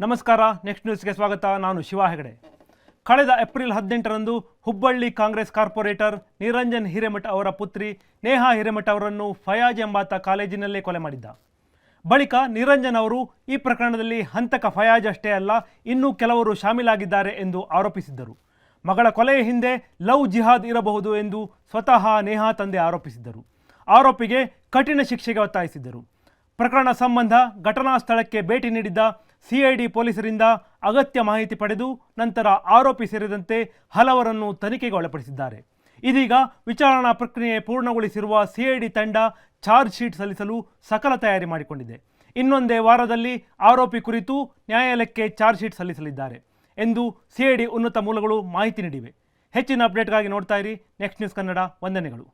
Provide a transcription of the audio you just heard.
ನಮಸ್ಕಾರ ನೆಕ್ಸ್ಟ್ ನ್ಯೂಸ್ಗೆ ಸ್ವಾಗತ. ನಾನು ಶಿವ ಹೆಗಡೆ. ಕಳೆದ ಏಪ್ರಿಲ್ ಹದಿನೆಂಟರಂದು ಹುಬ್ಬಳ್ಳಿ ಕಾಂಗ್ರೆಸ್ ಕಾರ್ಪೊರೇಟರ್ ನಿರಂಜನ್ ಹಿರೇಮಠ ಅವರ ಪುತ್ರಿ ನೇಹಾ ಹಿರೇಮಠ ಅವರನ್ನು ಫಯಾಜ್ ಎಂಬಾತ ಕಾಲೇಜಿನಲ್ಲೇ ಕೊಲೆ ಮಾಡಿದ್ದ. ಬಳಿಕ ನಿರಂಜನ್ ಅವರು ಈ ಪ್ರಕರಣದಲ್ಲಿ ಹಂತಕ ಫಯಾಜ್ ಅಷ್ಟೇ ಅಲ್ಲ, ಇನ್ನೂ ಕೆಲವರು ಶಾಮೀಲಾಗಿದ್ದಾರೆ ಎಂದು ಆರೋಪಿಸಿದ್ದರು. ಮಗಳ ಕೊಲೆಯ ಹಿಂದೆ ಲವ್ ಜಿಹಾದ್ ಇರಬಹುದು ಎಂದು ಸ್ವತಃ ನೇಹಾ ತಂದೆ ಆರೋಪಿಸಿದ್ದರು. ಆರೋಪಿಗೆ ಕಠಿಣ ಶಿಕ್ಷೆಗೆ ಒತ್ತಾಯಿಸಿದ್ದರು. ಪ್ರಕರಣ ಸಂಬಂಧ ಘಟನಾ ಸ್ಥಳಕ್ಕೆ ಭೇಟಿ ನೀಡಿದ್ದ ಸಿಐಡಿ ಪೊಲೀಸರಿಂದ ಅಗತ್ಯ ಮಾಹಿತಿ ಪಡೆದು ನಂತರ ಆರೋಪಿ ಸೇರಿದಂತೆ ಹಲವರನ್ನು ತನಿಖೆಗೆ ಒಳಪಡಿಸಿದ್ದಾರೆ. ಇದೀಗ ವಿಚಾರಣಾ ಪ್ರಕ್ರಿಯೆ ಪೂರ್ಣಗೊಳಿಸಿರುವ ಸಿಐಡಿ ತಂಡ ಚಾರ್ಜ್ ಶೀಟ್ ಸಲ್ಲಿಸಲು ಸಕಲ ತಯಾರಿ ಮಾಡಿಕೊಂಡಿದೆ. ಇನ್ನೊಂದೇ ವಾರದಲ್ಲಿ ಆರೋಪಿ ಕುರಿತು ನ್ಯಾಯಾಲಯಕ್ಕೆ ಚಾರ್ಜ್ ಶೀಟ್ ಸಲ್ಲಿಸಲಿದ್ದಾರೆ ಎಂದು ಸಿಐಡಿ ಉನ್ನತ ಮೂಲಗಳು ಮಾಹಿತಿ ನೀಡಿವೆ. ಹೆಚ್ಚಿನ ಅಪ್ಡೇಟ್ಗಾಗಿ ನೋಡ್ತಾ ಇರಿ. ನೆಕ್ಸ್ಟ್ ನ್ಯೂಸ್ ಕನ್ನಡ ವಂದನೆಗಳು.